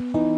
ਕਿਰਪਾ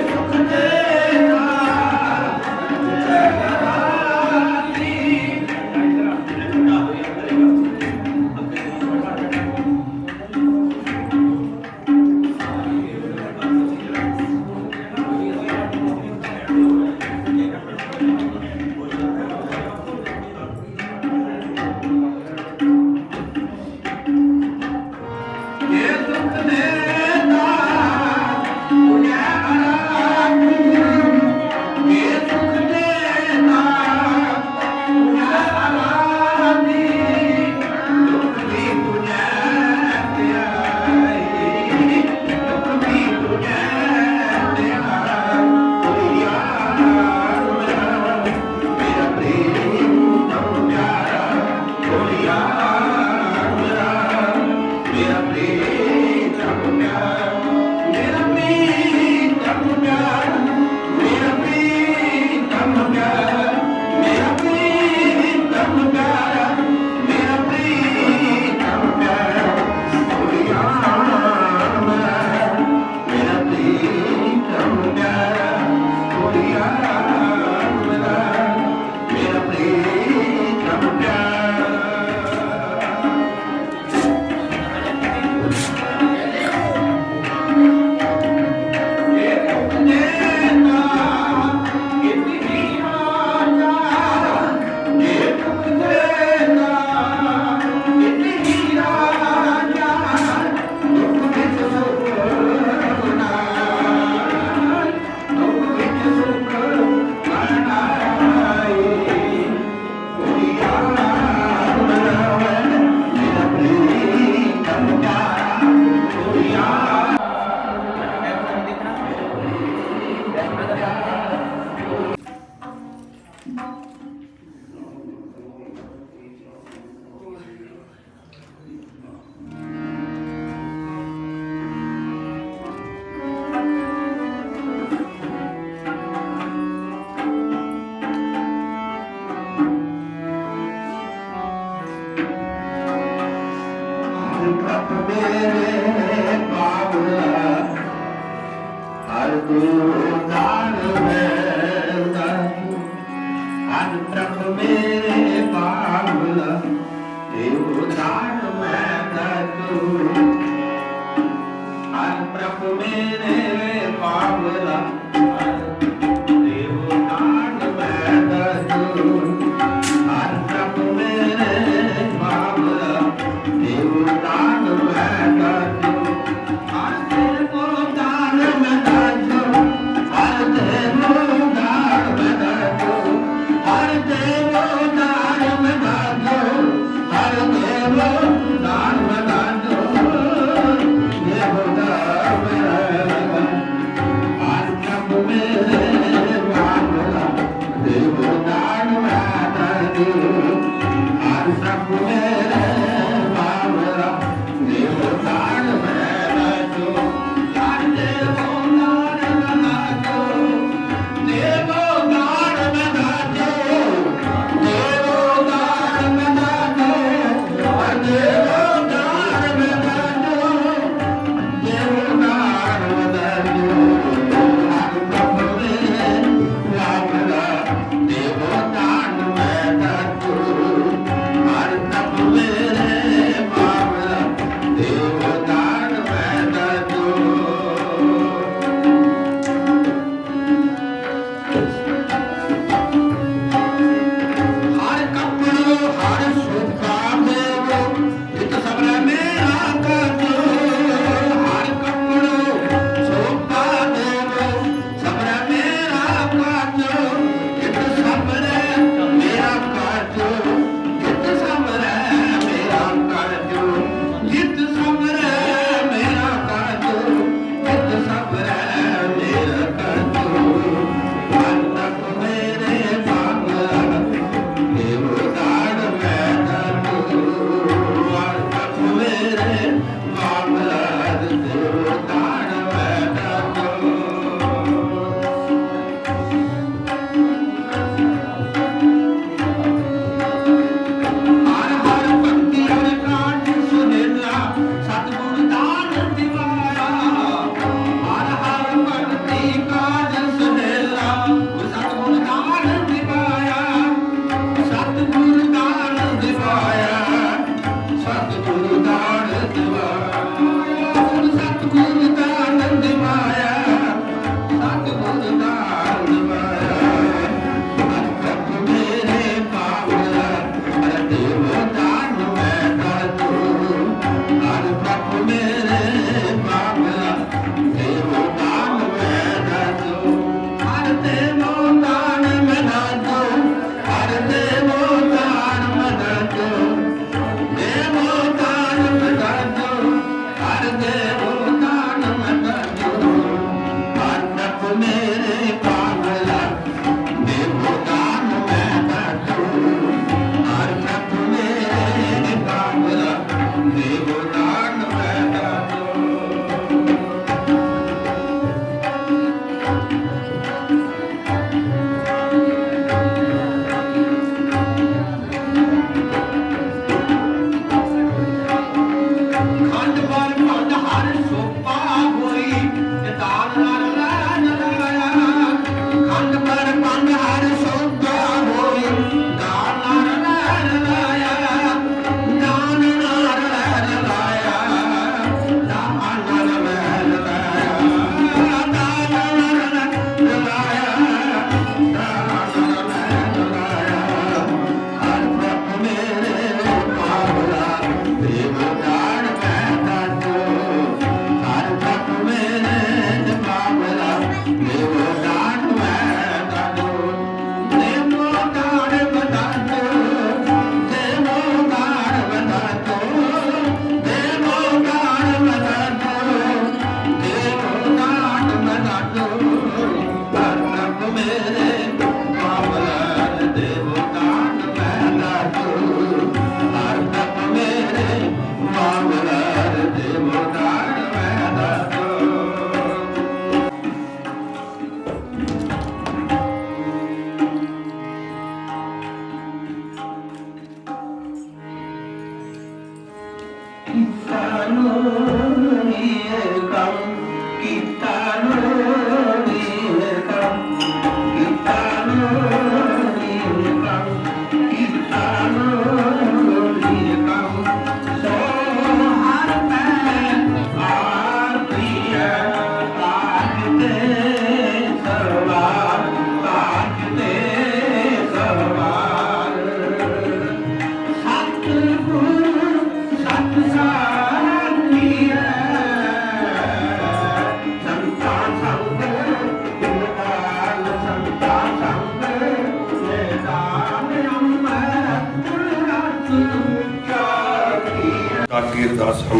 sempre o Yeah.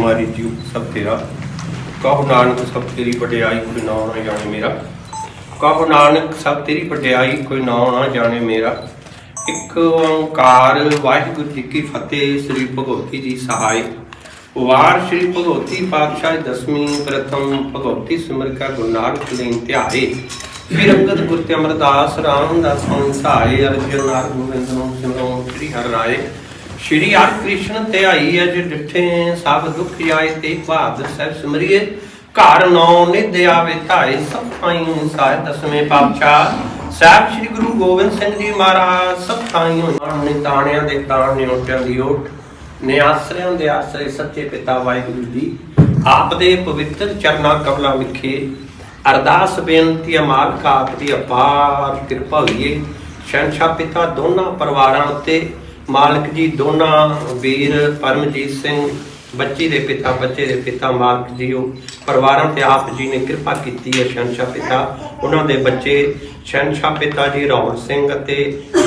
ਅਰਦਾਸ ਹਮਾਰੀ ਜੀਵ ਸਭ ਤੇਰਾ। ਕਹੋ ਨਾਨਕ ਸਭ ਵਡਿਆਈ ਕੋਈ ਨਾ ਨਾ ਜਾਣੇ ਮੇਰਾ। ਕਹੋ ਨਾਨਕ ਸਭ ਤੇਰੀ ਵਡਿਆਈ ਕੋਈ ਨਾ ਨਾ ਜਾਣੇ ਮੇਰਾ। ਇੱਕ ਓੰਕਾਰ ਵਾਹਿਗੁਰੂ ਜੀ ਕੀ ਫਤਿਹ, ਸ੍ਰੀ ਭਗਵਤੀ ਜੀ ਸਹਾਇ ਵਾਰ ਸ੍ਰੀ ਭਗਵਤੀ ਪਾਤਸ਼ਾਹ ਦਸਵੀਂ ਪ੍ਰਥਮ ਭਗਵਤੀ ਸਿਮਰ ਕਾ ਗੁਰੂ ਨਾਨਕ ਲੈਨ ਧਿਆਏ। ਫਿਰ ਅੰਗਦ ਗੁਰ ਤੇ ਅਮਰਦਾਸ ਰਾਮਦਾਸ ਸੰਸਾਏ ਅਰਜਨ ਨਾਰ ਗੋਬਿੰਦ ਨੂੰ ਸਿਮਰੋ ਸ੍ਰੀ ਹਰਿ ਰਾਏ। ਸ਼੍ਰੀ ਹਰਿ ਕ੍ਰਿਸ਼ਨ ਧਿਆਈ ਅਜ ਡਿਠੇ ਸਭ ਦੁੱਖ ਜਾਏ ਤੇ ਬਹਾਦਰ ਸਾਹਿਬ ਸਿਮਰਿਏ। ਘਰ ਨੌ ਨਿਧ ਆਵੇ ਧਾਏ, ਸਭ ਥਾਈ ਸਾਇ ਦਸਵੇਂ ਪਾਤਸ਼ਾਹ। ਸਾਹਿਬ ਸ੍ਰੀ ਗੁਰੂ ਗੋਬਿੰਦ ਸਿੰਘ ਜੀ ਮਹਾਰਾਜ, ਸਭ ਥਾਈ ਨੇ ਤਾਣਿਆਂ ਦੇ ਤਾਣ ਨੇ ਦੀ ਓਟ। ਨੇ ਆਸਰਿਆਂ ਦੇ ਆਸਰੇ ਸੱਚੇ ਪਿਤਾ ਵਾਹਿਗੁਰੂ ਜੀ। ਆਪ ਦੇ ਪਵਿੱਤਰ ਚਰਨਾਂ ਕਮਲਾਂ ਵਿਖੇ ਅਰਦਾਸ ਬੇਨਤੀ ਮਾਲਕ ਆਪ ਦੀ ਅਪਾਰ ਕਿਰਪਾ ਹੋਈਏ। ਸ਼ਹਿਨशाह ਪਿਤਾ ਦੋਨਾਂ ਪਰਿਵਾਰਾਂ ਉੱਤੇ ਮਾਲਕ ਜੀ, ਦੋਨਾਂ ਵੀਰ ਪਰਮਜੀਤ ਸਿੰਘ, ਬੱਚੀ ਦੇ ਪਿਤਾ, ਬੱਚੇ ਦੇ ਪਿਤਾ ਮਾਲਕ ਜੀ, ਉਹ ਪਰਿਵਾਰਾਂ ਤੇ ਆਪ ਜੀ ਨੇ ਕਿਰਪਾ ਕੀਤੀ ਹੈ ਸ਼ੰਸ਼ਾ ਪਿਤਾ। ਉਹਨਾਂ ਦੇ ਬੱਚੇ ਸ਼ੰਸ਼ਾ ਪਿਤਾ ਜੀ, ਰੌਣ ਸਿੰਘ ਅਤੇ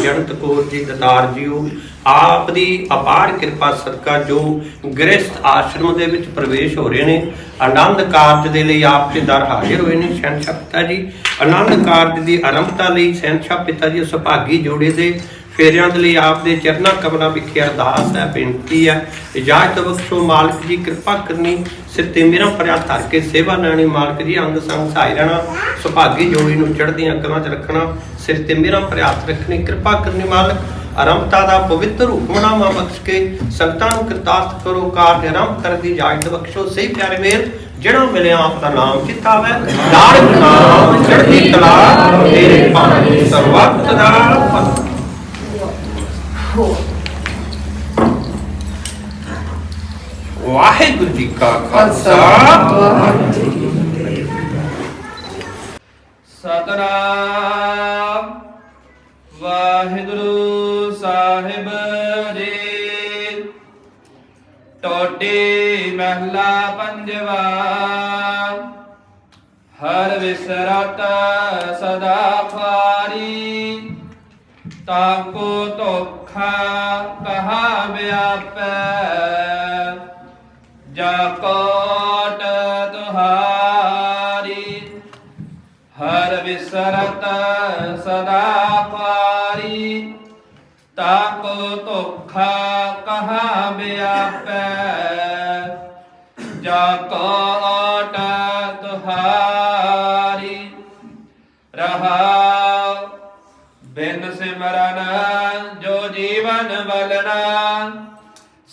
ਜਨਤ ਕੋਰ ਜੀ, ਦਤਾਰ ਜੀ, ਉਹ ਆਪ ਦੀ ਅਪਾਰ ਕਿਰਪਾ ਸਦਕਾ ਜੋ ਗ੍ਰਸਥ ਆਸ਼ਰਮ ਦੇ ਵਿੱਚ ਪ੍ਰਵੇਸ਼ ਹੋ ਰਹੇ ਨੇ, ਆਨੰਦ ਕਾਰਜ ਦੇ ਲਈ ਆਪ ਦੇ ਦਰ ਹਾਜ਼ਰ ਹੋਏ ਨੇ ਸ਼ੰਸ਼ਾ ਪਿਤਾ ਜੀ। ਆਨੰਦ ਕਾਰਜ ਦੀ ਆਰੰਭਤਾ ਲਈ ਸ਼ੰਸ਼ਾ ਪਿਤਾ ਜੀ, ਸੁਭਾਗੀ ਜੋੜੇ ਦੇ ਫੇਰਿਆਂ ਦੇ ਲਈ ਆਪ ਦੇ ਚਰਨਾਂ ਕਮਲਾਂ ਵਿਖੇ ਅਰਦਾਸ ਹੈ, ਬੇਨਤੀ ਹੈ ਇਜਾਜ਼ਤ ਬਖਸ਼ੋ ਮਾਲਕ ਜੀ ਕਿਰਪਾ ਕਰਨੀ, ਸਿਰ ਤੇ ਮੇਰਾ ਪਰਿਆ ਧਰ ਕੇ ਸੇਵਾ ਲੈਣੀ, ਮਾਲਕ ਜੀ ਅੰਗ ਸੰਗ ਸਹਾਈ ਰਹਿਣਾ, ਸੁਭਾਗੀ ਜੋੜੀ ਨੂੰ ਚੜ੍ਹਦੀਆਂ ਕਲਾਂ 'ਚ ਰੱਖਣਾ, ਸਿਰ ਤੇ ਮੇਰਾ ਪਰਿਆ ਹੱਥ ਰੱਖਣੀ, ਕਿਰਪਾ ਕਰਨੀ ਮਾਲਕ, ਆਰੰਭਤਾ ਦਾ ਪਵਿੱਤਰ ਹੁਕਮਨਾਮਾ ਬਖਸ਼ ਕੇ, ਸੰਗਤਾਂ ਨੂੰ ਕਿਰਤਾਰਥ ਕਰੋ, ਕਾਰਜ ਆਰੰਭ ਕਰਨ ਦੀ ਇਜਾਜ਼ਤ ਬਖਸ਼ੋ, ਸਹੀ ਪਿਆਰੇ ਮੇਰ ਜਿਹੜਾ ਮਿਲਿਆ ਆਪ ਦਾ ਨਾਮ ਚਿਤਾਵੇ ਨਾਨਕ ਨਾਮ, ਚੜ੍ਹਦੀ ਕਲਾ, ਤੇਰੇ ਪਾਣੀ ਸਰਵਤ ਦਾ ਫਤਿਹ ਵਾਹਿਗੁਰੂ ਜੀ ਕਾ ਖਾਲਸਾ ਸਤਨਾਮ ਵਾਹਿਗੁਰੂ ਸਾਹਿਬ ਜੀ ਟੋਟੀ ਮਹਿਲਾ ਪੰਜਵਾ ਹਰ ਵਿਸਰਤ ਸਦਾ ਖਾਰੀ ਤਾਕੋ ਤੋਖਾ ਕਹਾ ਵਿਆਪੈ। ਜਾ ਕੋਟ ਤੁਹਾਰੀ ਹਰ ਵਿਸਰਤ ਸਦਾ ਪਾਰੀ। ਤਾਕੋ ਧੋਖਾ ਕਹਾ ਵਿਆਪੈ।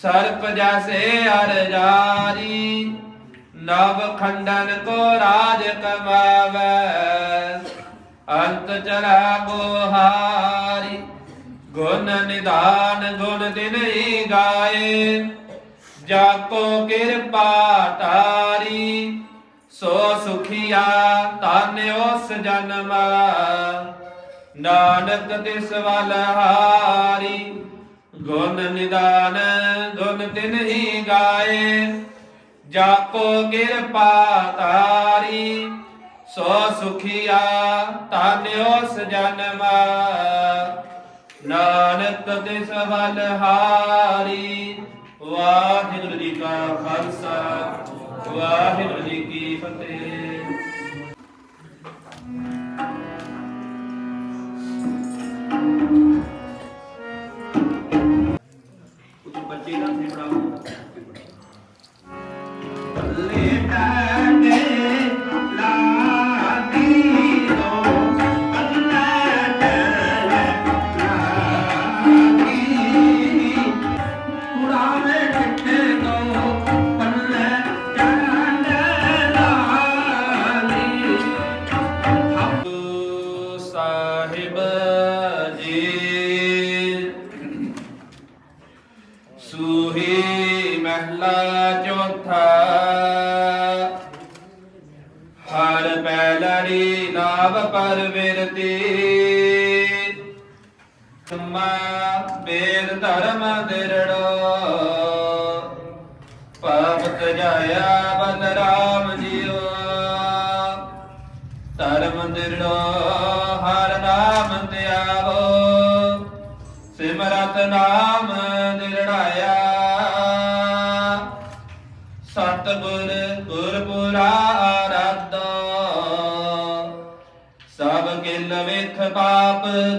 ਸਰਪ ਜੈਸੇ ਅਰ ਜਾਰੀ, ਨਵ ਖੰਡਨ ਕੋ ਰਾਜ ਕਮਾਵੇ। ਅੰਤ ਚਲਾ ਗੋਹਾਰੀ ਗੁਣ ਨਿਦਾਨ ਗੁਣ ਦਿਨਈ ਗਾਏ। ਜਾ ਕੋ ਕਿਰਪਾ ਤਾਰੀ ਸੋ ਸੁਖੀਆ ਧਨ ਉਸ ਜਨਮ। ਨਾਨਕ ਤਿਸ ਵਲ ਹਾਰੀ ਗੁਣ ਨਿਦਾਨ, ਗੁਣ ਤਿਨ ਹੀ ਗਾਏ। ਜਾ ਕੋ ਕਿਰਪਾ ਤਾਰੀ ਸੋ ਸੁਖੀਆ ਧਨ ਉਸ ਨਾਨਕ ਤਿਸ ਵਲ ਹਾਰੀ, ਵਾਹਿਗੁਰੂ ਜੀ ਕਾ ਖਾਲਸਾ, ਵਾਹਿਗੁਰੂ ਜੀ ਕੀ ਫਤਿਹ। ਕੁਝ ਬੱਚੇ ਨਾ ਫੇੜਾ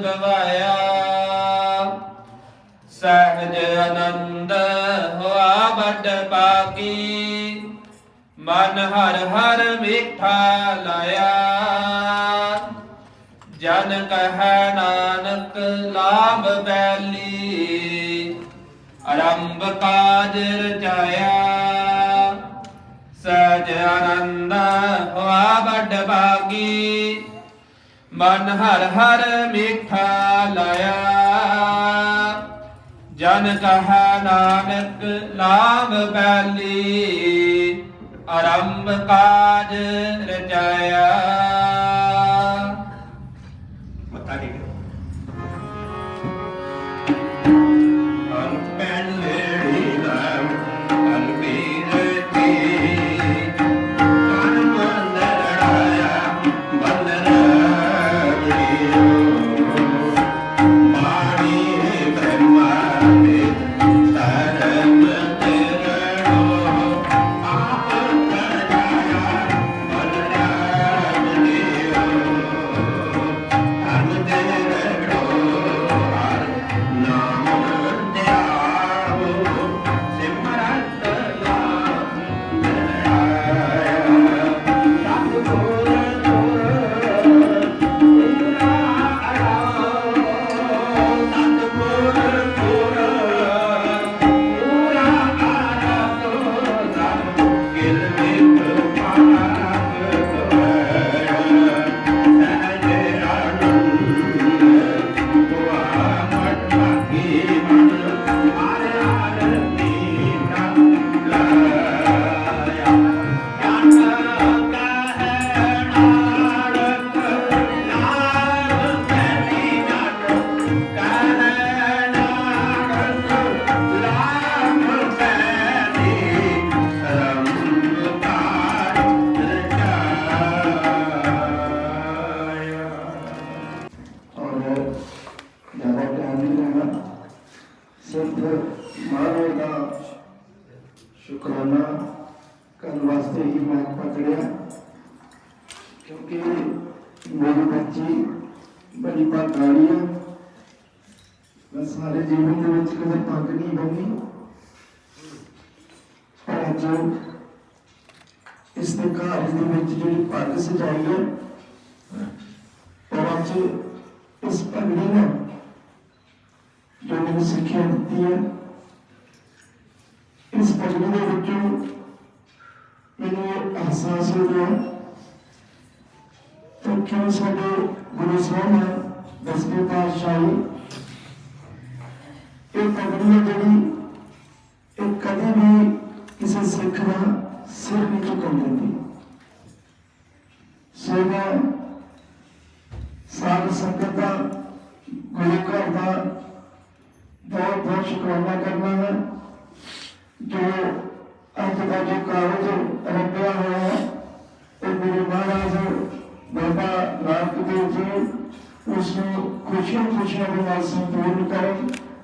ਗਵਾਇਆ। ਸਹਿਜ ਆਨੰਦ ਹੋਆ ਵੱਡ ਬਾਗੀ ਮਨ ਹਰ ਹਰ ਮਿਠਾ ਲਾਇਆ। ਜਨ ਕਹੈ ਨਾਨਕ ਲਾਭ ਬੈਲੀ ਅਰੰਭ ਕਾਜ ਰਚਾਇਆ। ਸਹਿਜ ਆਨੰਦ ਹੋਆ ਵੱਡ ਬਾਗੀ ਮਨ ਹਰ ਹਰ ਮਿਠਾ ਲਾਇਆ। ਜਨ ਕਹਾ ਨਾਨਕ ਨਾਮ ਬੈਲੀ ਆਰੰਭ ਕਾਜ ਸਾਰੇ ਜੀਵਨ ਦੇ ਵਿੱਚ ਕਦੇ ਪੱਗ ਨਹੀਂ ਬੰਨੀ ਅੱਜ ਇਸ ਦੇ ਘਰ ਦੇ ਵਿੱਚ ਜਿਹੜੀ ਪੱਗ ਸਜਾਈ ਹੈ, ਉਹ ਅੱਜ ਇਸ ਪਗੜੀ ਨੇ ਜੋ ਮੈਨੂੰ ਸਿੱਖਿਆ ਦਿੱਤੀ ਹੈ। ਇਸ ਪਗੜੀ ਦੇ ਵਿੱਚੋਂ ਮੈਨੂੰ ਅਹਿਸਾਸ ਹੋ ਗਿਆ ਕਿ ਕਿਉਂ ਸਾਡੇ ਗੁਰੂ ਸਾਹਿਬ ਦਸਵੇਂ ਪਾਤਸ਼ਾਹੀ ਇਹ ਪਗੜੀ ਹੈ ਜਿਹੜੀ ਇਹ ਕਦੇ ਵੀ ਕਿਸੇ ਸਿੱਖ ਦਾ ਸਿਰ ਨਹੀਂ ਝੁਕਣ ਦਿੰਦੀ। ਸੋ ਮੈਂ ਸਾਧ ਸੰਗਤ ਦਾ, ਗੁਰੂ ਘਰ ਦਾ ਬਹੁਤ ਬਹੁਤ ਸ਼ੁਕਰਾਨਾ ਕਰਨਾ ਹੈ। ਜੋ ਅੱਜ ਦਾ ਜੋ ਕਾਰਜ ਰੱਬਿਆ ਹੋਇਆ ਹੈ, ਉਹ ਮੇਰੇ ਮਹਾਰਾਜ ਬਾਬਾ ਨਾਨਕ ਦੇਵ ਜੀ ਉਸ ਨੂੰ ਖੁਸ਼ੀਆਂ ਖੁਸ਼ੀਆਂ ਦੇ ਨਾਲ ਸੰਪੂਰਨ ਕਰਨ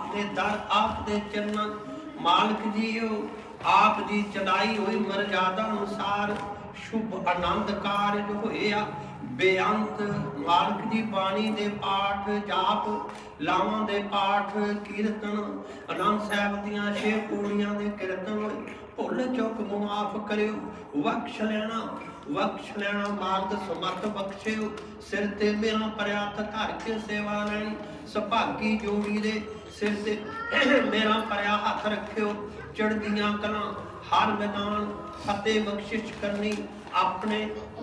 ਆਪ ਦੇ ਦਰ ਆਪ ਦੇ ਚਰਨਾਂ, ਮਾਲਕ ਜੀਓ, ਆਪ ਦੀ ਚੜਾਈ ਹੋਈ ਮਰਜ਼ਾਦਾ ਅਨੁਸਾਰ, ਸ਼ੁਭ ਆਨੰਦ ਕਾਰਜ ਹੋਇਆ। ਬੇਅੰਤ ਮਾਲਕ ਦੀ ਬਾਣੀ ਦੇ ਪਾਠ, ਜਾਪ, ਲਾਵਾਂ ਦੇ ਪਾਠ, ਕੀਰਤਨ ਆਨੰਦ ਸਾਹਿਬ ਦੀਆਂ ਛੇ ਪੂੜੀਆਂ ਦੇ ਕੀਰਤਨ, ਭੁੱਲ ਚੁੱਕ ਮੁਆਫ ਕਰਿਓ, ਬਖਸ਼ ਲੈਣਾ ਬਖਸ਼ ਲੈਣਾ, ਮਾਰਗ ਸਮਤ ਬਖਸ਼ਿਓ। ਸਿਰ ਤੇ ਮੇਰਾ ਪ੍ਰਿਆਤ ਧਰ ਕੇ ਸੇਵਾ ਲੈਣੀ ਸੁਭਾਗੀ ਜੋੜੀ ਦੇ ਸਿਰ ਤੇ ਮੇਰਾ ਪਰਿਆ ਹੱਥ ਰੱਖਿਓ ਚੜਦੀਆਂ ਕਲਾਂ, ਹਰ ਮੈਦਾਨ ਫਤਿਹ ਬਖਸ਼ਿਸ਼ ਕਰਨੀ, ਆਪਣੇ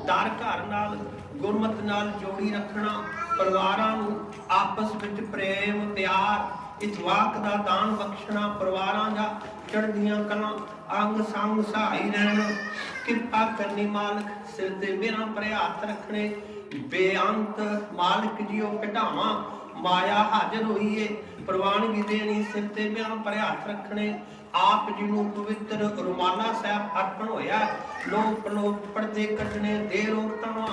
ਦਰ ਘਰ ਨਾਲ, ਗੁਰਮਤ ਨਾਲ ਜੋੜੀ ਰੱਖਣਾ, ਪਰਿਵਾਰਾਂ ਨੂੰ ਆਪਸ ਵਿੱਚ ਪ੍ਰੇਮ, ਪਿਆਰ, ਇਤਵਾਕ ਦਾ ਦਾਨ ਬਖਸ਼ਣਾ, ਪਰਿਵਾਰਾਂ ਦਾ ਚੜਦੀਆਂ ਕਲਾਂ, ਅੰਗ ਸੰਗ ਸਹਾਈ ਰਹਿਣਾ, ਕਿਰਪਾ ਕਰਨੀ ਮਾਲਕ, ਸਿਰ ਤੇ ਮੇਰਾ ਪਰੇ ਹੱਥ ਰੱਖਣੇ, ਬੇਅੰਤ ਮਾਲਕ ਜੀਓ, ਕਢਾਵਾਂ, ਮਾਇਆ ਹਾਜ਼ਰ ਹੋਈ ਏ ਪ੍ਰਵਾਨਗੀ ਦੇਣੀ ਸਿਰ ਤੇ ਮੇਰਾ ਪਰੇ ਹੱਥ ਰੱਖਣੇ। ਆਪ ਜੀ ਨੂੰ ਪਵਿੱਤਰ ਰੁਮਾਲਾ ਸਾਹਿਬ ਅਰਪਣ ਹੋਇਆ। ਲੋਕ ਲੋਕ ਪਰਦੇ ਕੱਢਣੇ ਦੇ ਰੋਕਤਾਂ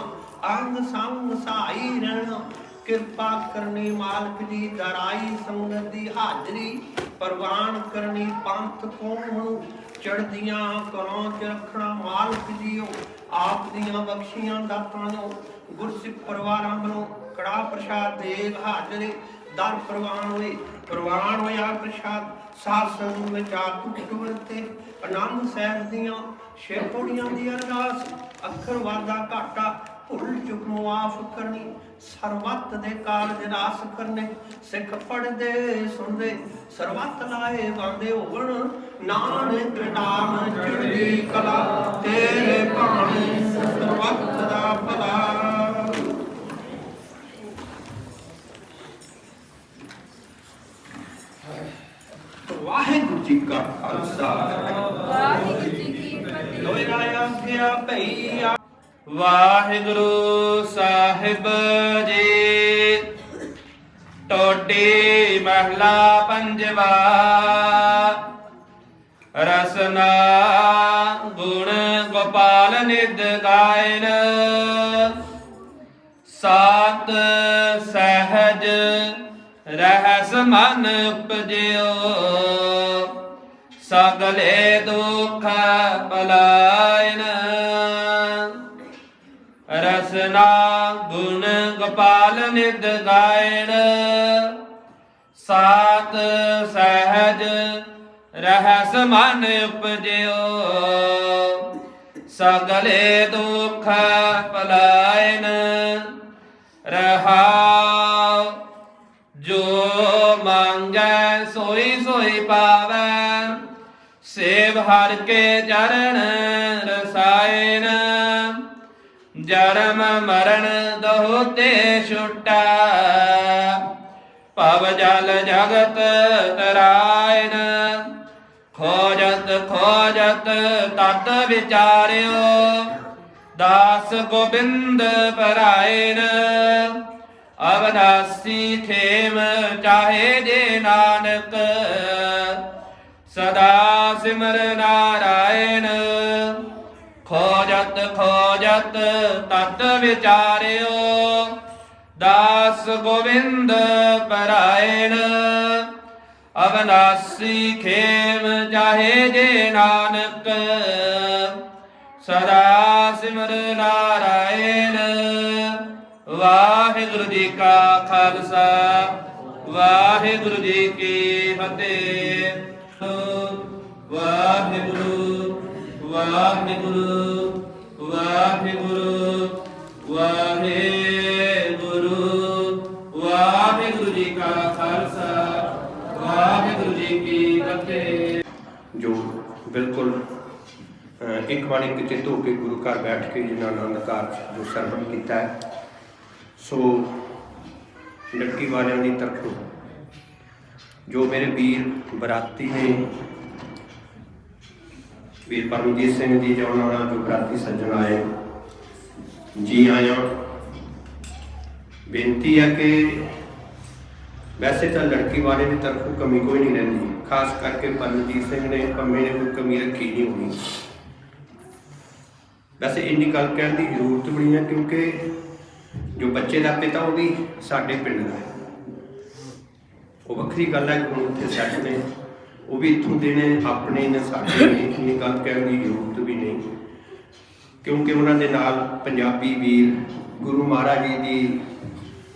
ਅੰਗ ਸੰਗ ਸਹਾਈ ਰਹਿਣਾ। ਕਿਰਪਾ ਕਰਨੀ ਮਾਲਕ ਦੀ, ਦਰਾਈ ਸੰਗਤ ਦੀ ਹਾਜ਼ਰੀ। ਪ੍ਰਵਾਨ ਕਰਨੀ ਪੰਥ ਕੌਮ ਚੜਦੀਆਂ ਕਲਾਂ ਚ ਰੱਖਣਾ ਮਾਲਕ ਜੀਓ। ਆਪ ਦੀਆਂ ਬਖਸ਼ੀਆਂ ਦਾਤਾਂ ਨੂੰ। ਗੁਰਸਿੱਖ ਪਰਿਵਾਰਾਂ ਵੱਲੋਂ ਕੜਾ ਪ੍ਰਸ਼ਾਦ ਦੇਗ ਹਾਜ਼ਰੀ। ਦਰ ਪ੍ਰਵਾਨ ਹੋਏ, ਪ੍ਰਵਾਨ ਹੋਇਆ ਪ੍ਰਸ਼ਾਦ, ਸਾਧ ਸੰਗ ਵਿੱਚ ਆਤਮ ਟੁਕਵਰਤੇ ਆਨੰਦ ਸਾਹਿਬ ਦੀਆਂ ਛੇ ਪੌੜੀਆਂ ਦੀ ਅਰਦਾਸ, ਅੱਖਰ ਵਾਦਾ ਘਾਟਾ, ਭੁੱਲ ਚੁੱਕ ਮੁਆਫ ਕਰਨੀ, ਸਰਬੱਤ ਦੇ ਕਾਰਜ ਰਾਸ ਕਰਨੇ, ਸਿੱਖ ਪੜਦੇ ਸੁਣਦੇ, ਸਰਬੱਤ ਲਾਏ ਵਾਂਦੇ ਹੋਣ ਨਾਨਕ ਨਾਮ ਚੜ੍ਹਦੀ ਕਲਾ, ਤੇਰੇ ਭਾਣੇ ਸਰਬੱਤ ਦਾ ਭਲਾ ਵਾਹਿਗੁਰੂ ਜੀ ਕਾ ਖਾਲਸਾ। ਵਾਹਿਗੁਰੂ ਜੀ ਕੀ ਫਤਿਹ। ਸਾਹਿਬ ਜੀ। ਟੋਡੀ ਮਹਲਾ ਪੰਜਵਾ ਰਸਨਾ ਗੁਣ ਗੋਪਾਲ ਨਿਦ ਗਾਇਨ। ਸਾਤ ਸਹਿਜ ਰਹਿਸ ਮਨ ਉਪਜਿਓ। ਸਗਲੇ ਦੁਖ ਪਲਾਇਨ ਰਸਨਾ ਗੁਣ ਗੋਪਾਲ ਨਿਦ ਗਾਇਣ ਸਾਤ ਸਹਿਜ ਰਹਿਸ ਮਨ ਉਪਜਿਓ। ਸਗਲੇ ਦੁਖ ਪਲਾਇਨ ਰਹਾਉ। ਜੋ ਮੰਗੈ ਸੋਈ ਸੋਈ ਪਾਵੈ। ਹਰ ਕੇ ਚਰਨ ਰਸਾਇਨ ਜਨਮ ਮਰਨ ਦਹੁ ਛੁਟਾ। ਭਵ ਜਲ ਜਗਤ ਤਰਾਇਨ ਖੋਜਤ ਖੋਜਤ ਤਤ ਵਿਚਾਰਿਓ। ਦਾਸ ਗੋਬਿੰਦ ਪਰਾਇਨ ਅਵਨਾਸੀ ਖੇਮ ਚਾਹੇ ਜੇ ਨਾਨਕ। ਸਦਾ ਸਿਮਰ ਨਾਰਾਇਣ। ਖੋਜਤ ਖੋਜਤ, ਤਤ ਵਿਚਾਰਿਓ। ਦਾਸ ਗੋਵਿੰਦ ਪਰਾਇਣ। ਅਵਨਾਸੀ ਖੇਮ ਚਾਹੇ ਜੇ ਨਾਨਕ। ਸਦਾ ਸਿਮਰ ਨਾਰਾਇਣ। ਵਾਹਿਗੁਰੂ ਜੀ ਕਾ ਖਾਲਸਾ, ਵਾਹਿਗੁਰੂ ਜੀ ਕੀ ਫਤਿਹ। ਵਾਹਿਗੁਰੂ ਵਾਹਿਗੁਰੂ ਵਾਹਿਗੁਰੂ ਵਾਹਿਗੁਰੂ ਵਾਹਿਗੁਰੂ ਜੀ ਕਾ ਖਾਲਸਾ, ਵਾਹਿਗੁਰੂ ਜੀ ਕੀ ਫਤਿਹ। ਜੋ ਬਿਲਕੁਲ ਇੱਕ ਬਾਣੀ ਕਿਤੇ ਧੋ ਕੇ ਗੁਰੂ ਘਰ ਬੈਠ ਕੇ ਜਿਨ੍ਹਾਂ ਆਨੰਦ ਕਾਰਜ ਜੋ ਸਰਵਣ ਕੀਤਾ ਹੈ, ਸੋ ਲੜਕੀ ਵਾਲਿਆਂ ਦੀ ਤਰਫੋਂ ਜੋ ਮੇਰੇ ਵੀਰ ਬਰਾਤੀ ਨੇ ਵੀਰ ਪਰਮਜੀਤ ਸਿੰਘ ਜੀ ਜੋ ਉਹਨਾਂ ਜੋ ਬਰਾਤੀ ਸੱਜਣ ਆਏ। ਜੀ ਆਇਆਂ, ਬੇਨਤੀ ਹੈ ਕਿ ਵੈਸੇ ਤਾਂ ਲੜਕੀ ਵਾਲੇ ਦੀ ਤਰਫੋਂ ਕਮੀ ਕੋਈ ਨਹੀਂ ਰਹਿੰਦੀ। ਖਾਸ ਕਰਕੇ ਪਰਮਜੀਤ ਸਿੰਘ ਨੇ ਪੰਮੇ ਨੇ ਕੋਈ ਕਮੀ ਰੱਖੀ ਨਹੀਂ ਹੋਣੀ। ਵੈਸੇ ਇੰਨੀ ਗੱਲ ਕਹਿਣ ਦੀ ਜ਼ਰੂਰਤ ਵੀ ਨਹੀਂ ਹੈ ਕਿਉਂਕਿ ਜੋ ਬੱਚੇ ਦਾ ਪਿਤਾ ਉਹ ਵੀ ਸਾਡੇ ਪਿੰਡ ਦਾ ਹੈ। ਉਹ ਵੱਖਰੀ ਗੱਲ ਹੈ ਕਿ ਹੁਣ ਉੱਥੇ ਸੈੱਟ ਨੇ। ਉਹ ਵੀ ਇੱਥੋਂ ਦੇ ਨੇ ਆਪਣੇ ਨੇ ਸਾਡੇ ਨੇ, ਇੰਨੀ ਗੱਲ ਕਹਿਣ ਦੀ ਜ਼ਰੂਰਤ ਵੀ ਨਹੀਂ। ਕਿਉਂਕਿ ਉਹਨਾਂ ਦੇ ਨਾਲ ਪੰਜਾਬੀ ਵੀਰ ਗੁਰੂ ਮਹਾਰਾਜ ਜੀ ਦੀ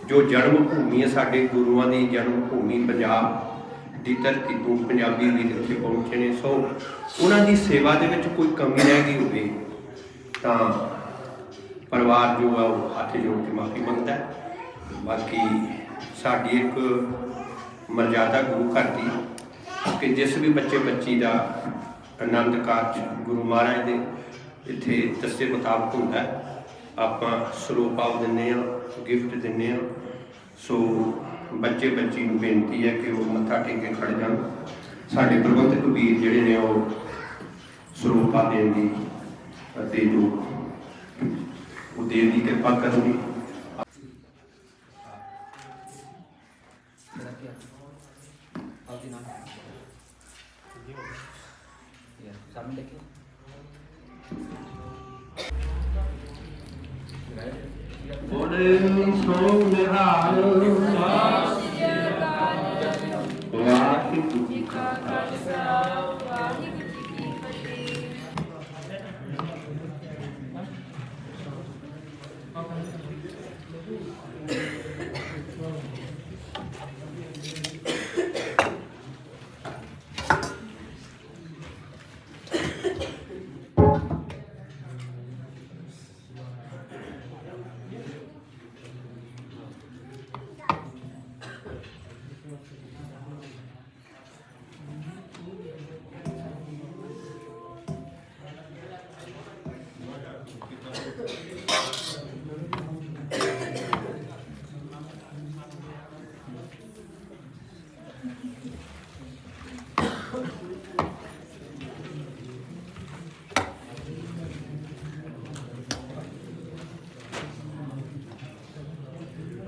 ਜੋ ਜਨਮ ਭੂਮੀ ਹੈ, ਸਾਡੇ ਗੁਰੂਆਂ ਦੀ ਜਨਮ ਭੂਮੀ ਪੰਜਾਬ ਦੀ ਧਰਤੀ ਤੋਂ ਪੰਜਾਬੀ ਵੀਰ ਇੱਥੇ ਪਹੁੰਚੇ ਨੇ। ਸੋ ਉਹਨਾਂ ਦੀ ਸੇਵਾ ਦੇ ਵਿੱਚ ਕੋਈ ਕਮੀ ਰਹਿ ਗਈ ਹੋਵੇ ਤਾਂ ਪਰਿਵਾਰ ਜੋ ਆ, ਉਹ ਹੱਥ ਜੋੜ ਕੇ ਮਾਫੀ ਮੰਗਦਾ ਹੈ। ਬਾਕੀ ਸਾਡੀ ਇੱਕ ਮਰਜ਼ਾਦਾ ਗੁਰੂ ਘਰ ਦੀ ਕਿ ਜਿਸ ਵੀ ਬੱਚੇ ਬੱਚੀ ਦਾ ਆਨੰਦ ਕਾਰਜ ਗੁਰੂ ਮਹਾਰਾਜ ਦੇ ਇੱਥੇ ਦੱਸੇ ਮੁਤਾਬਕ ਹੁੰਦਾ ਆਪਾਂ ਸਰੂਪ ਆਪ ਦਿੰਨੇ ਆ ਗਿਫਟ ਦਿੰਨੇ ਆ ਸੋ ਬੱਚੇ ਬੱਚੀ ਨੂੰ ਬੇਨਤੀ ਹੈ ਕਿ ਉਹ ਮੱਥਾ ਟੇਕ ਕੇ ਖੜ ਜਾਣ। ਸਾਡੇ ਪ੍ਰਬੰਧਕ ਵੀਰ ਜਿਹੜੇ ਨੇ ਉਹ ਸਰੂਪਾ ਦੇਣ ਦੀ ਅਤੇ ਜੋ ਉਹ ਦੇਣ ਦੀ ਕਿਰਪਾ ਕਰਨੀ ਬੋਲੇ ਸੋ ਨਿਹਾਲ ਵਾਹਿਗੁਰੂ ਜੀ ਕਾ ਖਾਲਸਾ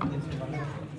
감사합니다.